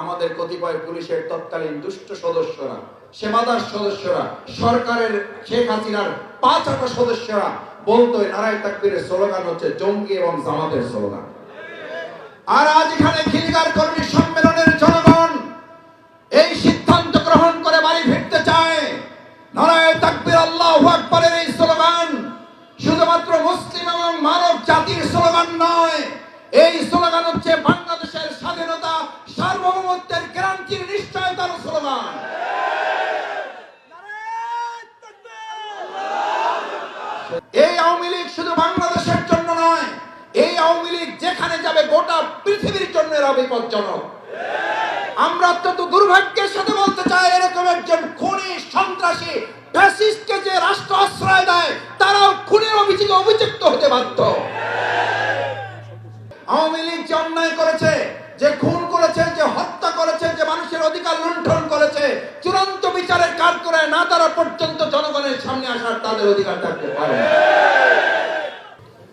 আমাদের কতিপয় পুলিশের তৎকালীন দুষ্ট সদস্যরা, সেবাদার সদস্যরা, সরকারের শেখ হাসিনার পাঁচ আটা সদস্যরা, বলতো, নারায় তাকবীরের স্লোগান হচ্ছে, জঙ্গি এবং জামাতের স্লোগান। আর আজ এখানে খিলগার কর্মী সম্মেলনের জনগণ এই সিদ্ধান্ত গ্রহণ করে বাড়ি ফিরতে চায়। নারায় তাকবীর আল্লাহু আকবারের এই স্লোগান শুধুমাত্র মুসলিম এবং মানব জাতির স্লোগান নয়, এই স্লোগান হচ্ছে বাংলাদেশের স্বাধীনতা সার্বভৌমত্বের গ্যারান্টির নিশ্চয়তার স্লোগান এই আওয়ামী লীগ শুধু বাংলাদেশের জন্য নয়, এই আওয়ামী লীগ যেখানে যাবে গোটা পৃথিবীর জন্য এরা বিপজ্জনক। আমরা অত্যন্ত দুর্ভাগ্যের সাথে বলতে চাই, এরকম একজন খুনি, সন্ত্রাসী, ফ্যাসিস্টকে যে রাষ্ট্র আশ্রয় দেয়, তারাও খুনের অভিযোগে অভিযুক্ত হতে বাধ্য। আওয়ামী লীগ যে অন্যায় করেছে যে খুন করেছে যে হত্যা করেছে যে মানুষের অধিকার লুণ্ঠন করেছে, চূড়ান্ত বিচারের কাজ করে না তারা পর্যন্ত জনগণের সামনে আসার তাদের অধিকার থাকতে পারে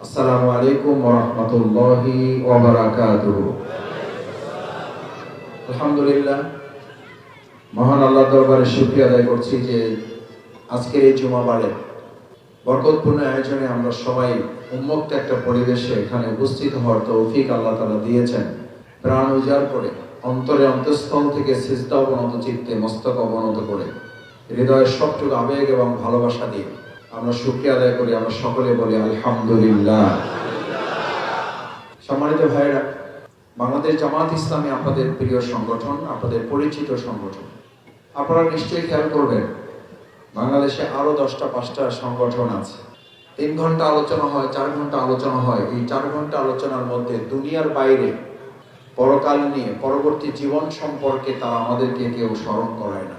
আসসালামু আলাইকুম রাহমাতুল্লাহি আলহামদুলিল্লাহ, মহান আল্লাহ দরবারে শুকরিয়া আদায় করছি যে আজকের এই জুমাবারে বরকতপূর্ণ আয়োজনে আমরা সবাই উন্মুক্ত একটা পরিবেশে এখানে উপস্থিত হওয়ার তৌফিক আল্লাহ তালা দিয়েছেন। প্রাণ উজাড় করে, অন্তরে অন্তঃস্থল থেকে সিজদা অবনত চিত্তে মস্তক অবনত করে। হৃদয়ের সবটুকু আবেগ এবং ভালোবাসা দিয়ে আমরা শুকরিয়া আদায় করি, আমরা সকলে বলি আলহামদুলিল্লাহ। সম্মানিত ভাইরা বাংলাদেশ জামাত ইসলামী আপনাদের প্রিয় সংগঠন, আপনাদের পরিচিত সংগঠন। আপনারা নিশ্চয়ই খেয়াল করবেন, বাংলাদেশে আরও দশটা, পাঁচটা সংগঠন আছে। তিন ঘণ্টা আলোচনা হয়, চার ঘণ্টা আলোচনা হয়। এই চার ঘণ্টা আলোচনার মধ্যে দুনিয়ার বাইরে পরকাল নিয়ে, পরবর্তী জীবন সম্পর্কে তারা আমাদেরকে কেউ স্মরণ করায় না।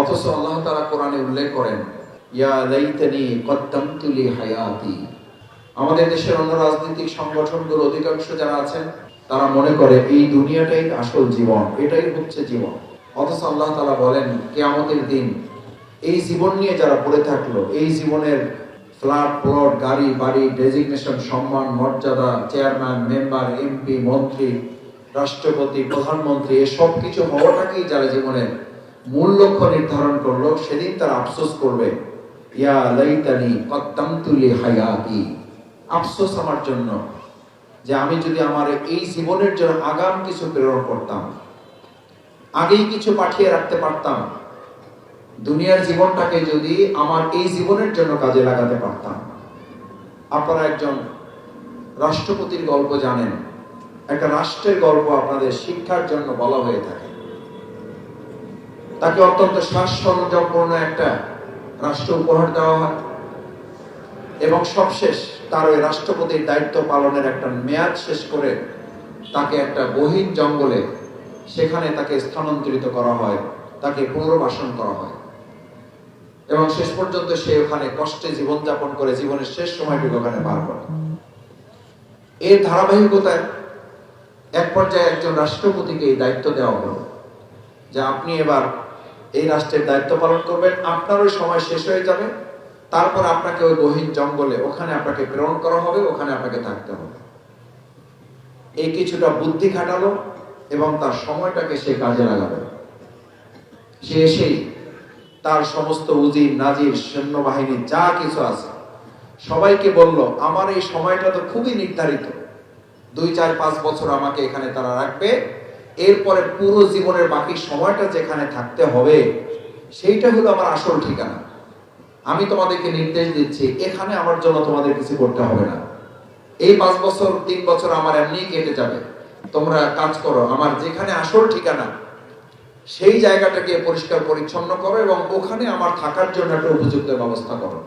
অথচ আল্লাহ তারা কোরআনে উল্লেখ করেন, ইয়া লাইতানি কদ্দামতু লি হায়াতি। আমাদের দেশের অন্য রাজনৈতিক সংগঠনগুলো অধিকাংশ যারা আছেন, তারা মনে করে, এই দুনিয়াটাই আসল জীবন, এটাই হচ্ছে জীবন। অথচ আল্লাহ তালা বলেন, কেয়ামতের দিন এই জীবন নিয়ে যারা পড়ে থাকল, এই জীবনের ফ্ল্যাট প্লট, গাড়ি, বাড়ি, ডেজিগনেশন, সম্মান, মর্যাদা, চেয়ারম্যান, মেম্বার, এমপি, মন্ত্রী, রাষ্ট্রপতি, প্রধানমন্ত্রী এসব কিছু হওয়াটাকেই যারা জীবনের মূল লক্ষ্য নির্ধারণ করল, সেদিন তারা আফসোস করবে। ইয়া লাইতানি কদ্দামতু লি হায়াতি। আফসোস আমার জন্য যে আমি যদি আমার এই জীবনের জন্য আগাম কিছু প্রেরণ করতাম, আগেই কিছু পাঠিয়ে রাখতে পারতাম দুনিয়ার জীবনটাকে যদি আমার এই জীবনের জন্য কাজে লাগাতে পারতাম। আপনারা একজন রাষ্ট্রপতির গল্প জানেন। একটা রাষ্ট্রের গল্প আপনাদের শিক্ষার জন্য বলা হয়ে থাকে। তাকে অত্যন্ত শ্বাস সরঞ্জামপূর্ণ একটা রাষ্ট্র উপহার দেওয়া হয়। এবং সবশেষ তার ওই রাষ্ট্রপতির দায়িত্ব পালনের একটা মেয়াদ শেষ করে তাকে একটা গহীন জঙ্গলে সেখানে তাকে স্থানান্তরিত করা হয়, তাকে পুনর্বাসন করা হয়। এবং শেষ পর্যন্ত সে ওখানে কষ্টে জীবনযাপন করে জীবনের শেষ সময়টুকু ওখানে পার করে। এর ধারাবাহিকতায় এক পর্যায়ে একজন রাষ্ট্রপতিকে এই দায়িত্ব দেওয়া হলো যে আপনি এবার এই রাষ্ট্রের দায়িত্ব পালন করবেন, আপনার ওই সময় শেষ হয়ে যাবে, তারপর আপনাকে ওই গহীন জঙ্গলে ওখানে আপনাকে প্রেরণ করা হবে, ওখানে আপনাকে থাকতে হবে। এই কিছুটা বুদ্ধি খাটালো এবং তার সময়টাকে সে কাজে লাগাবে সে এসেই তার সমস্ত উজির নাজির, সৈন্যবাহিনী, যা কিছু আছে। সবাইকে বলল, আমার এই সময়টা তো খুবই নির্ধারিত। দুই, চার, পাঁচ বছর আমাকে এখানে তারা রাখবে। এরপরে পুরো জীবনের বাকি সময়টা যেখানে থাকতে হবে, সেইটা হলো আমার আসল ঠিকানা। আমি তোমাদেরকে নির্দেশ দিচ্ছি, এখানে আমার জন্য তোমাদের কিছু করতে হবে না। এই পাঁচ বছর, তিন বছর আমার এমনি কেটে যাবে। তোমরা কাজ করো, আমার যেখানে আসল ঠিকানা সেই জায়গাটাকে পরিষ্কার পরিচ্ছন্ন করো এবং ওখানে আমার থাকার জন্য একটা উপযুক্ত ব্যবস্থা করো।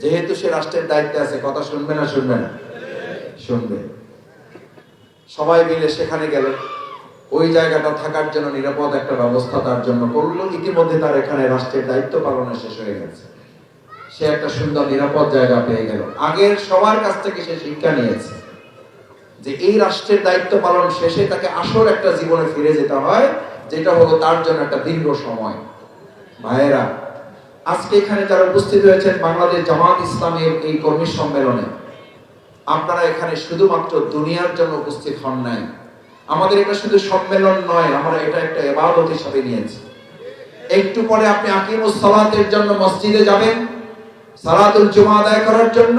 যেহেতু সে রাষ্ট্রের দায়িত্বে আছে, কথা শুনবে না শুনবে না? শুনবে। সবাই মিলে সেখানে গেল। ওই জায়গাটা থাকার জন্য নিরাপদ একটা ব্যবস্থা তার জন্য করল। ইতিমধ্যে তার এখানে রাষ্ট্রের দায়িত্ব পালনে শেষ হয়ে গেছে। সে একটা সুন্দর, নিরাপদ জায়গা পেয়ে গেল। আগের সবার কাছ থেকে সে শিক্ষা নিয়েছে যে এই রাষ্ট্রের দায়িত্ব পালন শেষে তাকে আসল একটা জীবনে ফিরে যেতে হয়। যেটা হলো তার জন্য একটা দীর্ঘ সময়। ভাইয়েরা, আজকে এখানে যারা উপস্থিত হয়েছেন বাংলাদেশ জামাত ইসলামের এই কর্মী সম্মেলনে, আপনারা এখানে শুধুমাত্র দুনিয়ার জন্য উপস্থিত হন নাই। আমাদের এটা শুধু সম্মেলন নয়, আমরা এটা একটা এবাদত হিসাবে নিয়েছি। একটু পরে আপনি আকিমুস সালাতের জন্য মসজিদে যাবেন, সালাতুল জুমা আদায় করার জন্য।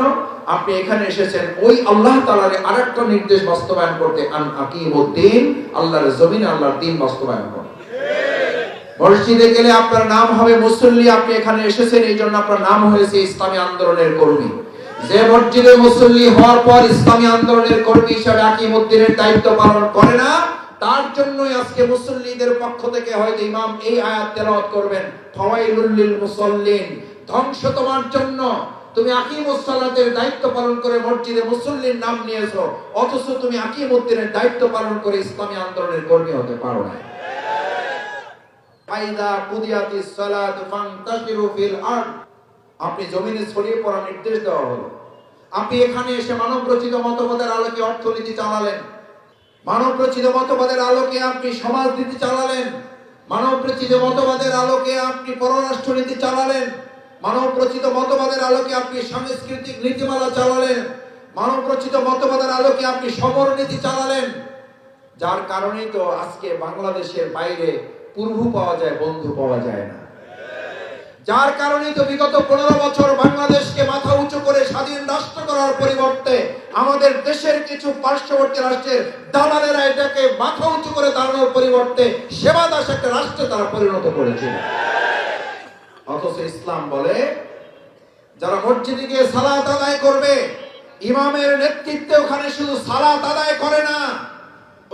আপনি এখানে এসেছেন, ওই আল্লাহ তাআলার আরেকটা নির্দেশ বাস্তবায়ন করতে। আন আকিমুদ্দিন, আল্লাহর জমিনে আল্লাহর দিন বাস্তবায়ন করতে মসজিদে গেলে আপনার নাম হবে মুসল্লি, আপনি এখানে এসেছেন, এই জন্য আপনার নাম হয়েছে ইসলামী আন্দোলনের কর্মী। যে মসজিদে মুসল্লি হওয়ার পর ইসলামী আন্দোলনের কর্মী হিসাবে আকিমুদ্দিনের দায়িত্ব পালন করে না, তার জন্যই আজকে মুসল্লিদের পক্ষ থেকে হয়তো ইমাম এই আয়াত তেলাওয়াত করবেন, ফাওয়াইলুল লিল মুসাল্লিন। ধ্বংস তোমার জন্য। তুমি আকিমুস সালাতের দায়িত্ব পালন করে মসজিদে মুসল্লির নাম নিয়েছো, অথচ তুমি আকিমুদ্দিনের দায়িত্ব পালন করে ইসলামী আন্দোলনের কর্মী হতে পারো না আপনি জমিনে ছড়িয়ে পড়ার নির্দেশ দেওয়া হলো। আপনি এখানে এসে মানব রচিত মতবাদের আলোকে অর্থনীতি চালালেন। মানব রচিত মতবাদের আলোকে আপনি সমাজনীতি চালালেন। মানব রচিত মতবাদের আলোকে আপনি পররাষ্ট্রনীতি চালালেন। মানব রচিত মতবাদের আলোকে আপনি সাংস্কৃতিক নীতিমালা চালালেন মানব রচিত মতবাদের আলোকে আপনি সমর নীতি চালালেন। যার কারণেই তো আজকে বাংলাদেশের বাইরে পূর্ব পাওয়া যায়, বন্ধু পাওয়া যায় না। যার কারণে তো বিগত পনেরো বছর বাংলাদেশকে মাথা উঁচু করে স্বাধীন রাষ্ট্র করার পরিবর্তে আমাদের দেশের কিছু পার্শ্ববর্তী রাষ্ট্রের দালালেরা এটাকে মাথা উঁচু করে দাঁড়ানোর পরিবর্তে সেবা দাস একটা রাষ্ট্রে তারা পরিণত করেছিল অথচ ইসলাম বলে, যারা মসজিদে গিয়ে সালাত আদায় করবে, ইমামের নেতৃত্বে ওখানে শুধু সালাত আদায় করে না,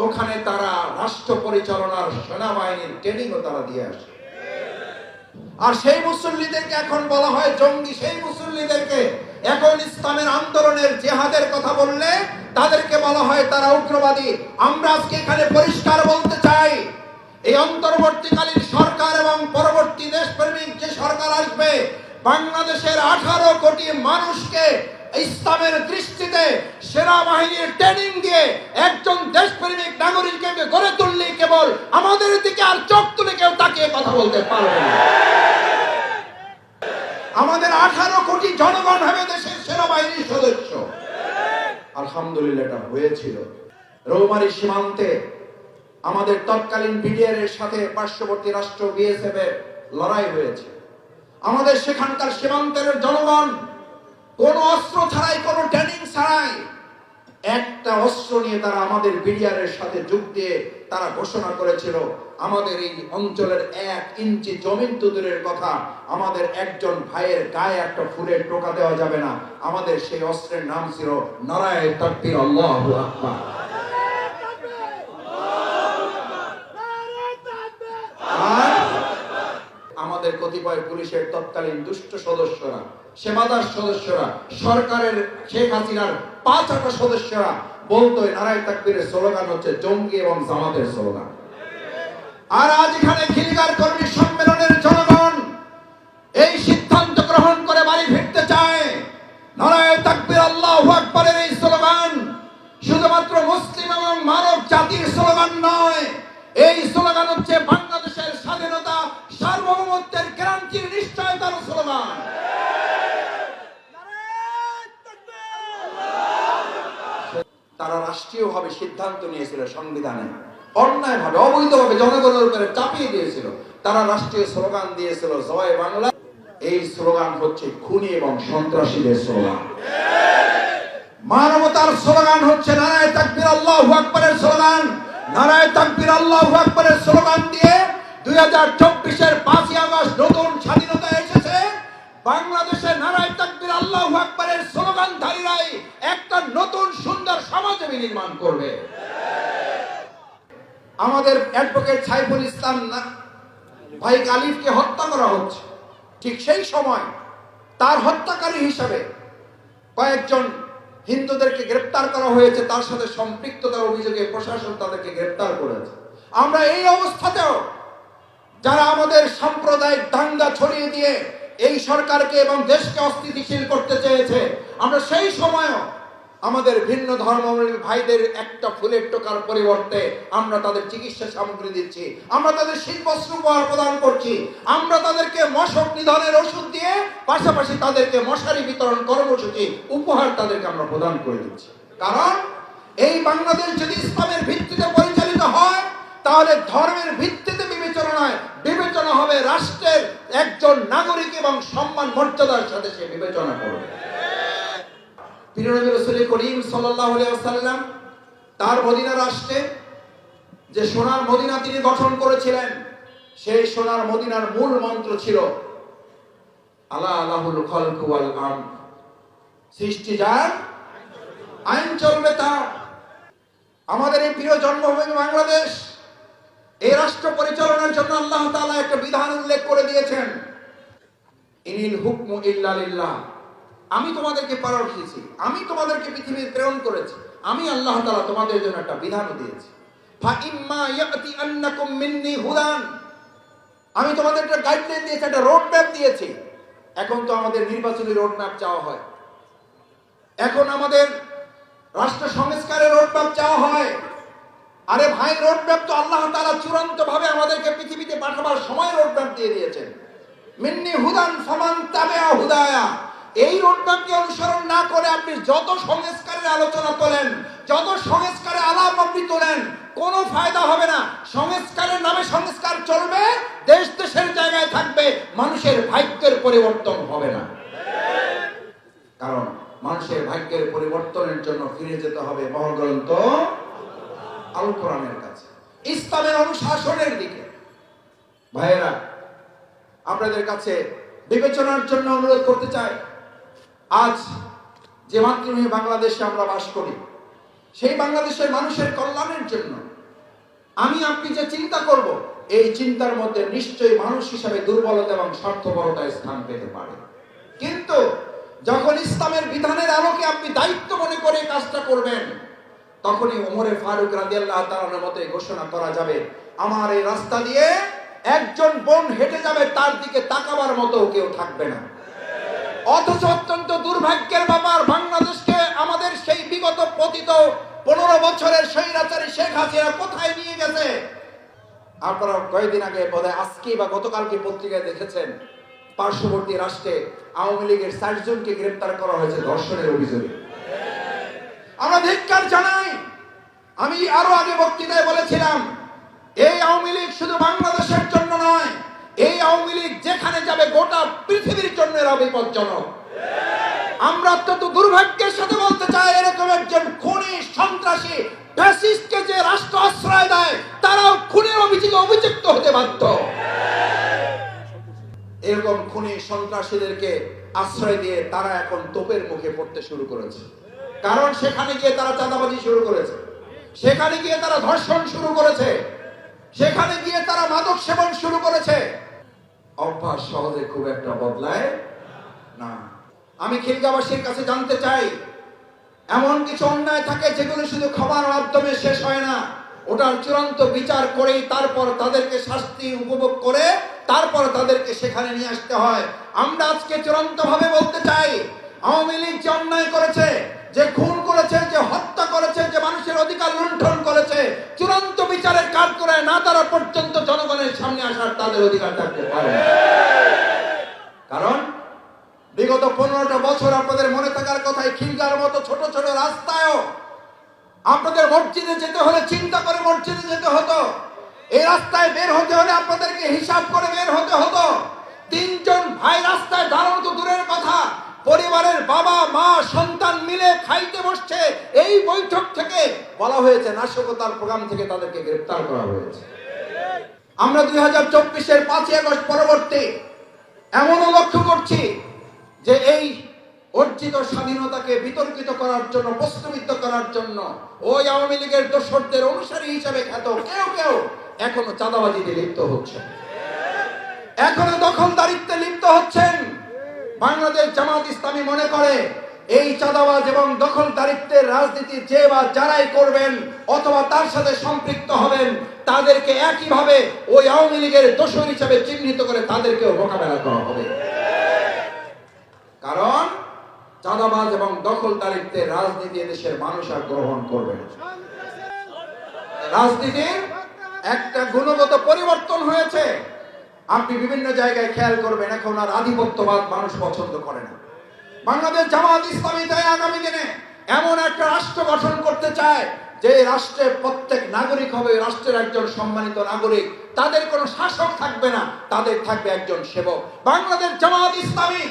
ওখানে তারা রাষ্ট্র পরিচালনার সেনাবাহিনীর ট্রেনিংও তারা দিয়ে আসে। আর সেই মুসল্লিদেরকে এখন বলা হয় জঙ্গি, সেই মুসল্লিদেরকে এখন ইসলামের আন্দোলনের জেহাদের কথা বললে, তাদেরকে বলা হয় তারা উগ্রবাদী। আমরা আজকে এখানে পরিষ্কার বলতে চাই এই অন্তর্বর্তীকালীন সরকার এবং পরবর্তী দেশপ্রেমিক যে সরকার আসবে, বাংলাদেশের আঠারো কোটি মানুষকে ইসলামের দৃষ্টিতে সেনাবাহিনীর ট্রেনিং দিয়ে একজন দেশপ্রেমিক নাগরিককে গড়ে তুললেই কেবল আমাদের দিকে আর চোখ তুলে কেউ তাকিয়ে কথা বলতে পারবে না। আমাদের আঠারো কোটি জনগণ হবে দেশের সেনাবাহিনীর সদস্য। আলহামদুলিল্লাহ, এটা হয়েছিল। রৌমারি সীমান্তে আমাদের তৎকালীন বিডিআর এর সাথে পার্শ্ববর্তী রাষ্ট্র বিএসএফ এর লড়াই হয়েছে। আমাদের সেখানকার সীমান্তের জনগণ কোন অস্ত্র ছাড়াই, কোন ট্রেনিং ছাড়াই একটা অস্ত্র নিয়ে তারা আমাদের বিডিআর এর সাথে যোগ দিয়ে তারা ঘোষণা করেছিল, আমাদের এই অঞ্চলের এক ইঞ্চি জমিন তো দূরের কথা, আমাদের একজন ভাইয়ের গায়ে একটা ফুলের টোকা দেওয়া যাবে না, আমাদের সেই অস্ত্রের নাম ছিল নারায় তাকবীর আল্লাহু আকবার। আমাদের কতিপয় পুলিশের তৎকালীন দুষ্ট সদস্যরা, সেবাদার সদস্যরা, সরকারের শেখ হাসিনার পাঁচ সদস্যরা বলতো নারায় তাকবীরের স্লোগান হচ্ছে জঙ্গি এবং জামাতের স্লোগান। আর আজ এখানে খিলগার কর্মী সম্মেলনের জনগণ এই সিদ্ধান্ত গ্রহণ করে বাড়ি ফিরতে চায়। নারায় তাকবীর আল্লাহু আকবারের এই স্লোগান শুধুমাত্র মুসলিম এবং মানব জাতির স্লোগান নয়, এই স্লোগান হচ্ছে বাংলাদেশের স্বাধীনতা সার্বভৌমত্বের ক্রান্তির নিশ্চয়তার স্লোগান তারা রাষ্ট্রীয়ভাবে সিদ্ধান্ত নিয়েছিল সংবিধানে। অন্যায়ভাবে, অবৈধভাবে জনগণের উপরে চাপিয়ে দিয়েছিল। তারা রাষ্ট্রীয় স্লোগান দিয়েছিল, জয় বাংলা। এই স্লোগান হচ্ছে খুনি এবং সন্ত্রাসীদের স্লোগান। মানবতার স্লোগান হচ্ছে নারায় তাকবীর আল্লাহু আকবারের স্লোগান। নারায় তাকবীর আল্লাহু আকবারের স্লোগান দিয়ে দুই হাজার চব্বিশের পাঁচই আগস্ট নতুন স্বাধীনতা এসেছে। বাংলাদেশে নারায় তাকবীর আল্লাহু আকবারের স্লোগানধারীরাই একটা নতুন সুন্দর সমাজ নির্মাণ করবে। আমাদের অ্যাডভোকেট সাইফুল ইসলাম ভাই আলিফকে হত্যা করা হচ্ছে। ঠিক সেই সময় তার হত্যাকারী হিসাবে কয়েকজন হিন্দুদেরকে গ্রেপ্তার করা হয়েছে। তার সাথে সম্পৃক্ততার অভিযোগে প্রশাসন তাদেরকে গ্রেপ্তার করেছে। আমরা এই অবস্থাতেও যারা আমাদের সাম্প্রদায়িক দাঙ্গা ছড়িয়ে দিয়ে এই সরকারকে এবং দেশকে অস্থিতিশীল করতে চেয়েছে, আমরা সেই সময়ও আমাদের ভিন্ন ধর্মাবলম্বী ভাইদের একটা ফুলের টোকার পরিবর্তে আমরা তাদের চিকিৎসা সামগ্রী দিচ্ছি, আমরা তাদের শীতবস্ত্র উপহার প্রদান করছি, আমরা তাদেরকে মশক নিধনের ওষুধ দিয়ে পাশাপাশি তাদেরকে মশারি বিতরণ কর্মসূচি উপহার তাদেরকে আমরা প্রদান করে দিচ্ছি। কারণ এই বাংলাদেশ যদি ইসলামের ভিত্তিতে পরিচালিত হয়, তাহলে ধর্মের ভিত্তিতে নয়, বিবেচনা হবে রাষ্ট্রের একজন নাগরিক এবং সম্মান মর্যাদার সাথে সে বিবেচনা করবে। করিম আলাইহি তার মদিনা রাষ্ট্রে যে সোনার মদিনা তিনি গঠন করেছিলেন, সেই সোনার মদিনার মূল মন্ত্র ছিল, আলা আলাহুল খলকু ওয়াল আম সৃষ্টি যার আইন চলবে তার। আমাদের এই প্রিয় জন্মভূমি বাংলাদেশ এই রাষ্ট্র পরিচালনার জন্য আল্লাহ তাআলা একটা বিধান উল্লেখ করে দিয়েছেন। ইনিল হুকমু ইল্লা লিল্লাহ। আমি তোমাদেরকে পাঠিয়েছি আমি তোমাদেরকে পৃথিবীতে প্রেরণ করেছি, আমি আল্লাহ তাআলা তোমাদের জন্য একটা বিধান দিয়েছি। মিন্নি হুদান। আমি তোমাদের একটা গাইডলাইন দিয়েছি, একটা রোড ম্যাপ দিয়েছি। এখন তো আমাদের নির্বাচনী রোড ম্যাপ চাওয়া হয়। এখন আমাদের রাষ্ট্র সংস্কারের রোড ম্যাপ চাওয়া হয়। আরে ভাই রোড ম্যাপ তো আল্লাহ তাআলা চূড়ান্ত ভাবে আমাদেরকে পৃথিবীতে পাঠাবার সময় রোড ম্যাপ দিয়ে দিয়েছেন। মিন্নি হুদান ফামান তাবিআ হুদায়া। এই রোডম্যাপকে অনুসরণ না করে আপনি যত সংস্কারের আলোচনা তোলেন, যত সংস্কারের আলাপ আপনি তোলেন, কোনো ফায়দা হবে না। সংস্কারের নামে সংস্কার চলবে, দেশ দেশের জায়গায় থাকবে, মানুষের ভাগ্যের পরিবর্তন হবে না। কারণ মানুষের ভাগ্যের পরিবর্তনের জন্য ফিরে যেতে হবে মহাগ্রন্থ আল কোরআনের কাছে, ইসলামের অনুশাসনের দিকে। ভাইয়েরা, আপনাদের কাছে বিবেচনার জন্য অনুরোধ করতে চাই, আজ যে মাতৃভূমি বাংলাদেশে আমরা বাস করি, সেই বাংলাদেশের মানুষের কল্যাণের জন্য আমি আপনি যে চিন্তা করব, এই চিন্তার মধ্যে নিশ্চয়ই মানুষ হিসাবে দুর্বলতা এবং স্বার্থপরতা স্থান পেতে পারে। কিন্তু যখন ইসলামের বিধানের আলোকে আপনি দায়িত্ব মনে করে কাজটা করবেন তখনই ওমরে ফারুক রাদিয়াল্লাহু তাআলার মতে ঘোষণা করা যাবে, আমার এই রাস্তা দিয়ে একজন বোন হেঁটে যাবে, তার দিকে তাকাবার মতো কেউ থাকবে না। অথচ অত্যন্ত দুর্ভাগ্যের ব্যাপার, বাংলাদেশকে আমাদের সেই বিগত পতিত পনেরো বছরের স্বৈরাচারী শেখ হাসিনা কোথায় নিয়ে গেছে? আপনারা কয়েকদিন আগে বোধহয় আজকে বা গতকালকে পত্রিকায় দেখেছেন, পার্শ্ববর্তী রাষ্ট্রে আওয়ামী লীগের চারজনকে গ্রেপ্তার করা হয়েছে ধর্ষণের অভিযোগে। আমরা ধিক্কার জানাই। আমি আরও আগে বক্তৃতায় বলেছিলাম, এই আওয়ামী লীগ শুধু বাংলাদেশের জন্য নয়, এই আওয়ামী লীগ যেখানে যাবে গোটা পৃথিবীর জন্য এরা বিপজ্জনক। আমরা অত্যন্ত দুর্ভাগ্যের সাথে বলতে চাই, এরকম একজন খুনি, সন্ত্রাসী, ফ্যাসিস্টকে যে রাষ্ট্র আশ্রয় দেয়, তারাও খুনের অভিযোগে অভিযুক্ত হতে বাধ্য। এরকম খুনি, সন্ত্রাসীদেরকে আশ্রয় দিয়ে তারা এখন তোপের মুখে পড়তে শুরু করেছে। কারণ সেখানে গিয়ে তারা চাঁদাবাজি শুরু করেছে। সেখানে গিয়ে তারা ধর্ষণ শুরু করেছে। সেখানে গিয়ে তারা মাদক সেবন শুরু করেছে। অভ্যাস সহজে খুব একটা বদলায় না। আমি খিলগাবাসীর কাছে জানতে চাই, এমন কিছু অন্যায় থাকে যেগুলো শুধু ক্ষমার মাধ্যমে শেষ হয় না। ওটার চূড়ান্ত বিচার করেই তারপর তাদেরকে শাস্তি উপভোগ করে তারপর তাদেরকে সেখানে নিয়ে আসতে হয়। আমরা আজকে চূড়ান্ত ভাবে বলতে চাই, আওয়ামী লীগ যে অন্যায় করেছে যে খুন করেছে, যে হত্যা করেছে, যে মানুষের অধিকার লুণ্ঠন করেছে, চূড়ান্ত বিচারের কাজ করে না তারা পর্যন্ত জনগণের সামনে আসার তাদের অধিকার থাকতে পারে কারণ বিগত পনেরোটা বছর আপনাদের মনে থাকার কথাই, খিলগার মতো ছোট ছোট রাস্তায়ও আপনাদের মসজিদে যেতে হলে চিন্তা করে মসজিদে যেতে হতো। এই রাস্তায় বের হতে হলে আপনাদেরকে হিসাব করে বের হতে হতো। তিনজন ভাই রাস্তায় দাঁড়ানো তো কথা পরিবারের বাবা, মা, সন্তান মিলে খাইতে বসছে। এই বৈঠক থেকে বলা হয়েছে, নাশকতার প্রোগ্রাম থেকে তাদেরকে গ্রেপ্তার করা হয়েছে। আমরা দুই হাজার চব্বিশের পাঁচই আগস্ট পরবর্তী এমনও লক্ষ্য করছি যে এই অর্জিত স্বাধীনতাকে বিতর্কিত করার জন্য, প্রশ্নবিদ্ধ করার জন্য ওই আওয়ামী লীগের দোসরদের অনুসারী হিসাবে খ্যাত কেউ কেউ এখনও চাঁদাবাজিতে লিপ্ত হচ্ছে। এখনও হচ্ছেন বাংলাদেশ জামাত ইসলামী মনে করে, এই চাঁদাবাজ এবং দখলদারিত্বের রাজনীতি যে বা যারাই করবেন অথবা তার সাথে সম্পৃক্ত হবেন, তাদেরকে একইভাবে ওই আওয়ামী লীগের দোষর হিসাবে চিহ্নিত করে তাদেরকেও মোকাবেলা করা হবে। কারণ চাঁদাবাজ এবং দখলদারিত্বের রাজনীতি দেশের মানুষ আর গ্রহণ করবে রাজনীতির একটা গুণগত পরিবর্তন হয়েছে। আপনি বিভিন্ন জায়গায় খেয়াল করবেন, এখন আর আধিপত্যবাদ মানুষ পছন্দ করে না। বাংলাদেশ জামাত ইসলামী তাই আগামী দিনে এমন একটা রাষ্ট্র গঠন করতে চায়, যে রাষ্ট্রের প্রত্যেক নাগরিক হবে, রাষ্ট্রের একজন সম্মানিত নাগরিক। তাদের কোনো শাসক থাকবে না, তাদের থাকবে একজন সেবক। বাংলাদেশ জামাত ইসলামী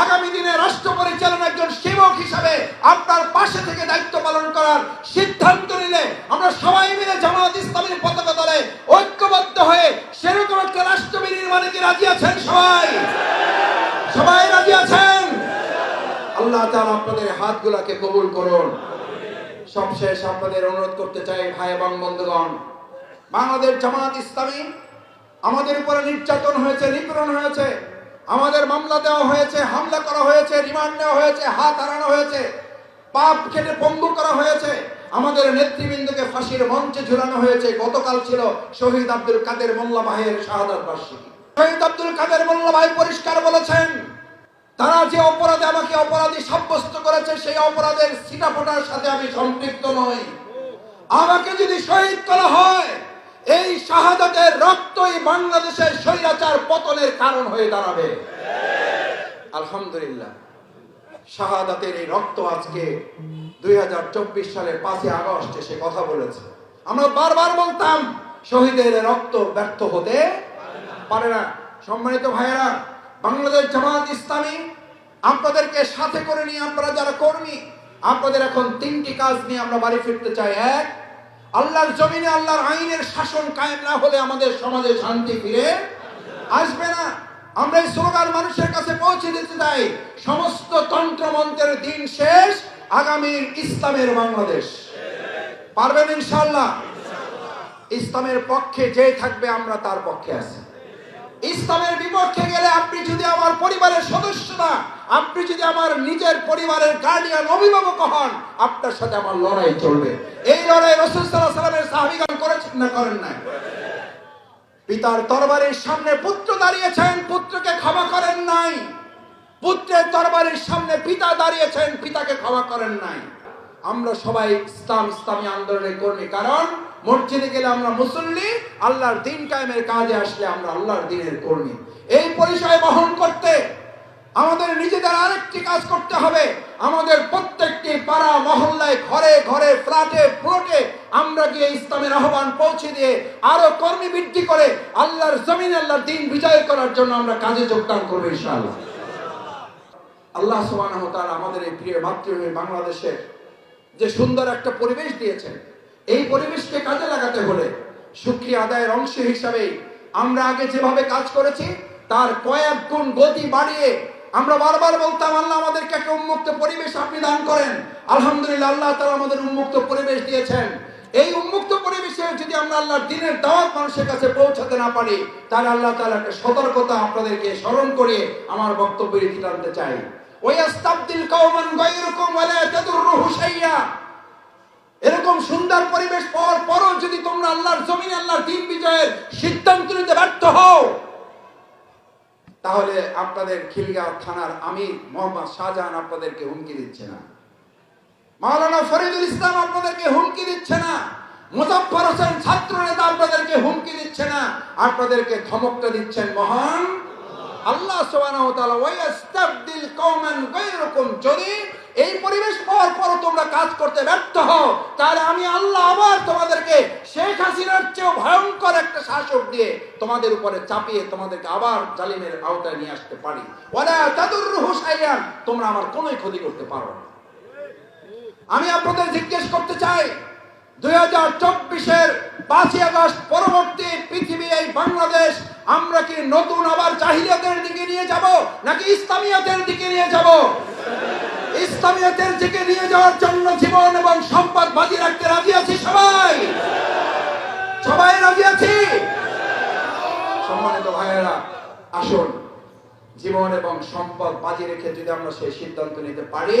আগামী দিনে রাষ্ট্র পরিচালনার একজন সেবক হিসাবে আপনার পাশে থেকে দায়িত্ব পালন করার সিদ্ধান্ত নিলে আমরা সবাই মিলে জামাত ইসলামীর পতাকা দলে ঐক্যবদ্ধ হয়ে সেরকম একটা রাষ্ট্র বিনির্মাণে কি রাজি আছেন সবাই? সবাই রাজি আছেন? আল্লাহ তাআলা আপনাদের হাতগুলাকে কবুল করুন। সবশেষ আপনাদের অনুরোধ করতে চাই, ভাই এবং বন্ধুগণ, বাংলাদেশ জামাত ইসলামী আমাদের উপরে নির্যাতন হয়েছে, নিপীড়ন হয়েছে। আমাদের মামলা দেওয়া হয়েছে, হামলা করা হয়েছে রিমান্ড নেওয়া হয়েছে, হাত হারানো হয়েছে, পাপ কেটে পঙ্গু করা হয়েছে। আমাদের নেতৃবৃন্দকে ফাঁসির মঞ্চে ঝুলানো হয়েছে। গতকাল ছিল শহীদ আব্দুল কাদের মোল্লা ভাইয়ের শাহাদাত বার্ষিকী। শহীদ আব্দুল কাদের মোল্লা ভাই পরিষ্কার বলেছেন, তারা যে অপরাধে আমাকে অপরাধী সাব্যস্ত করেছে, সেই অপরাধের সিটাফোটার সাথে আমি সম্পৃক্ত নই। আমাকে যদি শহীদ করা হয় এই শাহাদাতের রক্তই বাংলাদেশের স্বৈরাচার পতনের কারণ হয়ে দাঁড়াবে। আলহামদুলিল্লাহ, শাহাদাতের এই রক্ত আজকে দুই সালের পাঁচই আগস্ট এসে কথা বলেছে। আমরা বারবার বলতাম, শহীদের রক্ত ব্যর্থ হতে পারে না। সম্মানিত ভাইয়েরা, বাংলাদেশ জামাত ইসলামী, আপনাদেরকে সাথে করে নিয়ে আপনারা যারা কর্মী, আপনাদের এখন তিনটি কাজ নিয়ে আমরা বাড়ি ফিরতে চাই। এক আল্লাহর জমিনে আল্লাহর আইনের শাসন কায়েম না হলে আমাদের সমাজে শান্তি ফিরে আসবে না। আমরা এই স্লোগান মানুষের কাছে পৌঁছে দিতে চাই। সমস্ত তন্ত্রমন্ত্রের দিন শেষ। আগামীর ইসলামের বাংলাদেশ। পারবেন ইনশাল্লাহ ইসলামের পক্ষে যে থাকবে আমরা তার পক্ষে আছি। ইসলামের বিপক্ষে গেলে আপনি যদি আমার পরিবারের সদস্য না, আপনি যদি আমার নিজের পরিবারের গার্ডিয়ান অভিভাবক হন, আপনার সাথে আমার লড়াই চলবে। এই লড়াই রসুল সাল্লাহ সাল্লামের সাহাবিগান করেছেন না করেন না পিতার তরবারির সামনে পুত্র দাঁড়িয়েছেন, পুত্রকে ক্ষমা করেন নাই। পুত্রের তরবারির সামনে পিতা দাঁড়িয়েছেন, পিতাকে ক্ষমা করেন নাই। আমরা সবাই ইসলাম, ইসলামী আন্দোলনের কর্মী। কারণ মসজিদে গেলে আমরা মুসল্লি, আল্লাহর দিন কায়েমের কাজে আসলে আমরা আল্লাহর দিনের কর্মী। এই পরিচয় বহন করতে আমাদের নিজেদের আরেকটি কাজ করতে হবে। আমাদের প্রত্যেকটি পাড়া, মহল্লায়, ঘরে ঘরে, ফ্ল্যাটে প্লটে আমরা গিয়ে ইসলামের আহ্বান পৌঁছে দিয়ে আরও কর্মী বৃদ্ধি করে আল্লাহর জমিন আল্লাহর দিন বিজয় করার জন্য আমরা কাজে যোগদান করব ইনশাআল্লাহ। আল্লাহ ওয়া আমাদের এই প্রিয় মাতৃভূমি বাংলাদেশের যে সুন্দর একটা পরিবেশ দিয়েছেন এই পরিবেশকে কাজে লাগাতে হলে সুক্রিয়া আদায়ের অংশ হিসাবে আমরা আগে যেভাবে কাজ করেছি, তার কয়েক গুণ গতি বাড়িয়ে আমরা বারবার বলতাম, আল্লাহ আমাদেরকে একটা উন্মুক্ত পরিবেশ আপনি দান করেন। আলহামদুলিল্লাহ, আল্লাহ তাআলা আমাদের উন্মুক্ত পরিবেশ দিয়েছেন। এই উন্মুক্ত পরিবেশে যদি আমরা আল্লাহর দিনের দাওয়াত মানুষের কাছে পৌঁছাতে না পারি, তাহলে আল্লাহ তাআলা একটা সতর্কতা আপনাদেরকে স্মরণ করে আমার বক্তব্য টানতে চাই। ওয়াস্তাবদিল কওমান গায়রুকুম ওয়ালা শাইয়া। এরকম সুন্দর পরিবেশ পাওয়ার পরও যদি তোমরা আল্লাহর জমিনে, আল্লাহর দিন বিজয়ের সিদ্ধান্ত নিতে ব্যর্থ হও, তাহলে আপনাদের খিলগাঁও থানার আমির মোহাম্মদ শাহজাহান আপনাদেরকে হুমকি দিচ্ছে না। মাওলানা ফরিদুল ইসলাম আপনাদেরকে হুমকি দিচ্ছে না। মুজফফর হোসেন ছাত্র নেতা আপনাদেরকে হুমকি দিচ্ছে না। আপনাদেরকে ধমকটা দিচ্ছেন মহান আল্লাহ সুবহানাহু ওয়া তাআলা ওয়াস্তাবদিল কওমান গায়রুকুম যদি এই পরিবেশ পাওয়ার পর তোমরা কাজ করতে ব্যর্থ হও। তাহলে আমি আল্লাহ আবার তোমাদেরকে শেখ হাসিনার চেয়েও ভয়ঙ্কর একটা শাসক দিয়ে তোমাদের উপরে চাপিয়ে তোমাদেরকে আবার জালিমের আওতায় নিয়ে আসতে পারি। শাইয়ান তোমরা আমার কোনোই ক্ষতি করতে পারো না। আমি আপনাদের জিজ্ঞেস করতে চাই, দুই হাজার চব্বিশের পাঁচই আগস্ট পরবর্তী পৃথিবী, এই বাংলাদেশ, আমরা কি নতুন আবার চাহিদাদের দিকে নিয়ে যাব নাকি ইসলামিয়াতের দিকে নিয়ে যাব? ইসলামিয়াতের দিকে নিয়ে যাওয়ার জন্য জীবন এবং সম্পদ বাজি রাখতে রাজি আছি সবাই? সবাই রাজি আছি? সম্মানিত ভাইয়েরা, আসুন। জীবন এবং সম্পদ বাজি রেখে যদি আমরা সেই সিদ্ধান্ত নিতে পারি,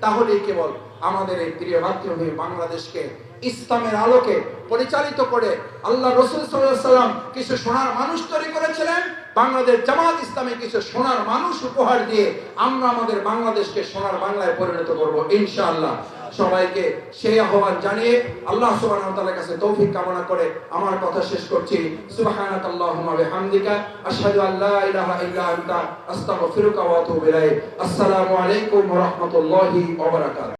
তাহলেই কেবল আমাদের এই প্রিয় মাতৃভূমি বাংলাদেশকে ইসলামের আলোকে পরিচালিত করে আল্লাহ রসুল সাল্লাম কিছু সোনার মানুষ তৈরি করেছিলেন। বাংলাদেশ জামাত ইসলামে কিছু সোনার মানুষ উপহার দিয়ে আমরা আমাদের বাংলাদেশকে সোনার বাংলায় পরিণত করব, ইনশাআল্লাহ। সবাইকে সেই আহ্বান জানিয়ে আল্লাহ সুবহানাহু কাছে তৌফিক কামনা করে আমার কথা শেষ করছি। সুবহানাকাল্লাহুম্মা বিহামদিকা, আশহাদু আল্লা ইলাহা ইল্লা আস্তাগফিরুকা ওয়া আতুবু আসসালামু আলাইকুম ওয়া রাহমাতুল্লাহি ওয়া বারাকাতুহু।